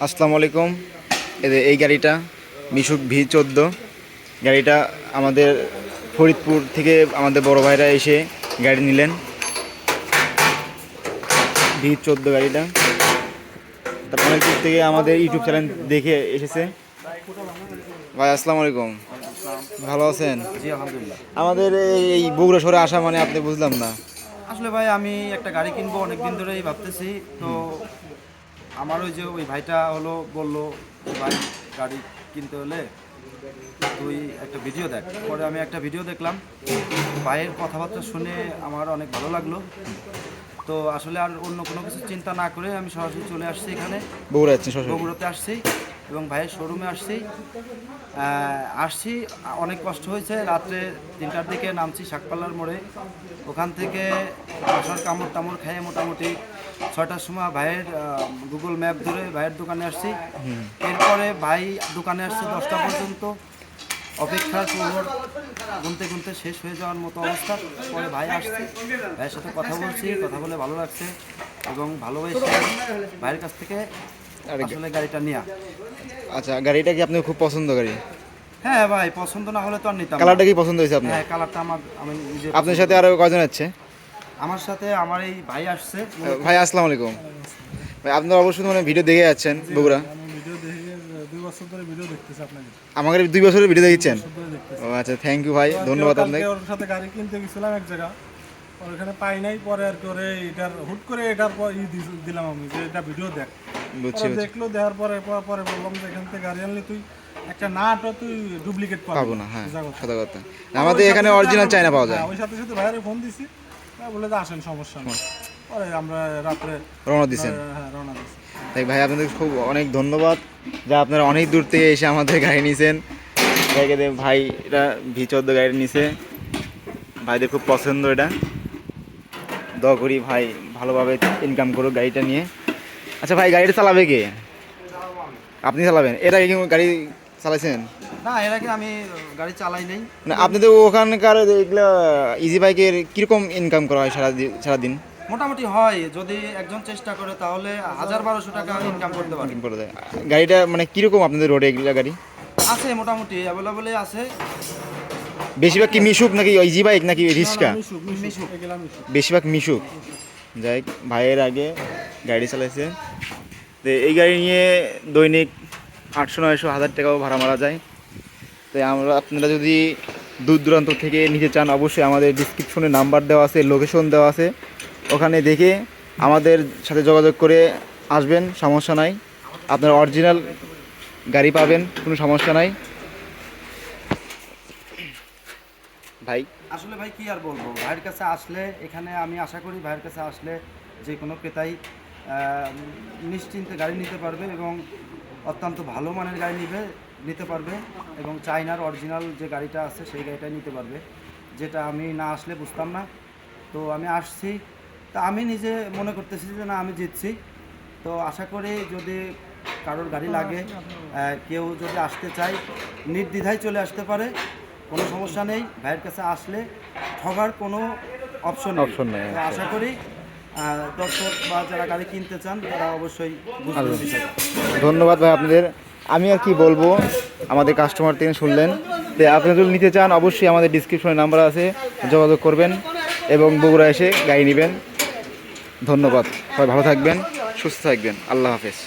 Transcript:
আসসালামু আলাইকুম। এই এই গাড়িটা মিশুক ভি চোদ্দ। গাড়িটা আমাদের ফরিদপুর থেকে আমাদের বড় ভাইরা এসে গাড়ি নিলেন। ভি চোদ্দ গাড়িটা। তার অনেক দূর থেকে আমাদের ইউটিউব চ্যানেল দেখে এসেছে। ভাই আসসালামু আলাইকুম। ভালো আছেন? জি আলহামদুলিল্লাহ। আমাদের এই- এই বগুড়া শহরে আসা মানে আপনি বুঝলাম না। আসলে ভাই আমি একটা গাড়ি কিনবো অনেক দিন ধরেই ভাবতেছি। তো আমার ওই যে ওই ভাইটা হলো বলল ভাই গাড়ি কিনতে হলে তুই একটা ভিডিও দেখ। পরে আমি একটা ভিডিও দেখলাম। ভাইয়ের কথাবার্তা শুনে আমার অনেক ভালো লাগল। তো আসলে আর অন্য কোনো কিছু চিন্তা না করে আমি সরাসরি চলে আসছি এখানে। বগুড়া বগুড়াতে আসছি। এবং ভাইয়ের শোরুমে আসছি। আসছি অনেক কষ্ট হয়েছে। রাত্রে তিনটার দিকে নামছি শাকপাল্লার মোড়ে। ওখান থেকে আসার কামড় টামড় খেয়ে মোটামুটি ছয়টার সময় ভাইয়ের গুগল ম্যাপ ধরে ভাইয়ের দোকানে আসছি। এরপরে ভাই দোকানে আসছে দশটা পর্যন্ত। অপেক্ষার প্রহর গুনতে গুনতে শেষ হয়ে যাওয়ার মতো অবস্থা। পরে ভাই আসছে। ভাইয়ের সাথে কথা বলছি কথা বলে ভালো লাগছে এবং ভালোবেসে ভাইয়ের কাছ থেকে আসলে গাড়িটা নেওয়া আচ্ছা গাড়িটা কি আপনার খুব পছন্দ গাড়ি? হ্যাঁ ভাই পছন্দ না হলে তো আর নিতাম কালারটা কি পছন্দ হয়েছে আপনার? হ্যাঁ কালারটা আমার আমি নিজে আপনার সাথে আরও কয়জন আছে? আমার সাথে আমার এই ভাই আসছে। ভাই আসসালামু আলাইকুম। ভাই আপনারা অবশ্যই মানে ভিডিও দেখে যাচ্ছেন বগুড়া। ভিডিও দেখে দুই বছর ধরে ভিডিও দেখতেছি আপনাকে। আমাকে দুই বছরের ভিডিও দেখেছেন? ও আচ্ছা থ্যাংক ইউ ভাই ধন্যবাদ আপনাকে। ওর সাথে গাড়ি কিনতে গেছিলাম এক জায়গা। ওখানে পাই নাই পরে আর করে এটার হুট করে এটার দিলাম আমি যে এটা ভিডিও দেখ। দেখল দেওয়ার পরে পরে- পরে বললাম যে এখান থেকে গাড়ি আনলে তুই একটা নাটও তুই ডুপ্লিকেট পাবো। না হ্যাঁ। সাদা কথা। আমাদের এখানে অরিজিনাল চাইনা পাওয়া যায়। হ্যাঁ, ওই সাথে সাথে ভাইয়ের ফোন দিছি। বলে যে আসেন সমস্যা নেই। পরে আমরা রাত্রে রওনা দিচ্ছেন হ্যাঁ রওনা দিছি। তাই ভাই আপনাদের খুব অনেক ধন্যবাদ যা আপনারা অনেক দূর থেকে এসে আমাদের গাড়ি দিয়ে ভাই এটা ভি চোদ্দ গাড়ি নিছে। ভাইদের খুব পছন্দ এটা। দোয়া করি ভাই ভালোভাবে ইনকাম করুক গাড়িটা নিয়ে। আচ্ছা ভাই গাড়িটা চালাবে কে? আপনি চালাবেন। এটা কি গাড়ি চালাইছেন? না এর আগে আমি গাড়ি চালাই নাই। না আপনি তো ওখানকার এগুলো ইজি বাইকের কীরকম ইনকাম করা হয় সারা সারাদিন? মোটামুটি হয়। যদি একজন চেষ্টা করে তাহলে হাজার বারোশো টাকা ইনকাম করতে পারে। গাড়িটা মানে কীরকম আপনাদের রোডে এগুলো গাড়ি? আছে মোটামুটি অ্যাভেলেবলই আছে। বেশিরভাগ কি মিশুক নাকি ইজি বাইক নাকি রিক্সা বেশিরভাগ মিশুক। যাই ভাইয়ের আগে গাড়ি চালাইছে। তো এই গাড়ি নিয়ে দৈনিক আটশো, নয়শো, হাজার টাকাও ভাড়া মারা যায়। তাই আমরা, আপনারা যদি দূর দূরান্ত থেকে নিতে চান, অবশ্যই আমাদের ডিসক্রিপশনে নাম্বার দেওয়া আছে লোকেশন দেওয়া আছে। ওখানে দেখে আমাদের সাথে যোগাযোগ করে আসবেন, সমস্যা নাই। আপনার অরিজিনাল গাড়ি পাবেন, কোনো সমস্যা নাই। ভাই। আসলে ভাই, কি আর বলব? ভাইয়ের কাছে আসলে, এখানে আমি আশা করি ভাইয়ের কাছে আসলে যে কোনো ক্রেতাই নিশ্চিন্তে গাড়ি নিতে পারবে এবং অত্যন্ত ভালো মানের গাড়ি নিবে নিতে পারবে এবং চাইনার অরিজিনাল যে গাড়িটা আছে সেই গাড়িটাই নিতে পারবে। যেটা আমি না আসলে বুঝতাম না। তো আমি আসছি। তা আমি নিজে মনে করতেছি যে না আমি জিতছি। তো আশা করি যদি কারোর গাড়ি লাগে কেউ যদি আসতে চায় নির্দ্বিধায় চলে আসতে পারে। কোনো সমস্যা নেই। ভাইয়ের কাছে আসলে ঠগার কোনো অপশন Option নেই, আশা করি আহ, দর্শক বা যারা গাড়ি কিনতে চান তারা অবশ্যই বুঝবে ধন্যবাদ ভাই আপনাদের। আমি আর কি বলব আমাদের কাস্টমার থেকে শুনলেন। তো আপনি যদি নিতে চান অবশ্যই আমাদের ডিসক্রিপশনে নাম্বার আছে যোগাযোগ করবেন এবং বগুড়া এসে গাড়ি নেবেন। ধন্যবাদ। সবাই ভালো থাকবেন সুস্থ থাকবেন। আল্লাহ হাফেজ।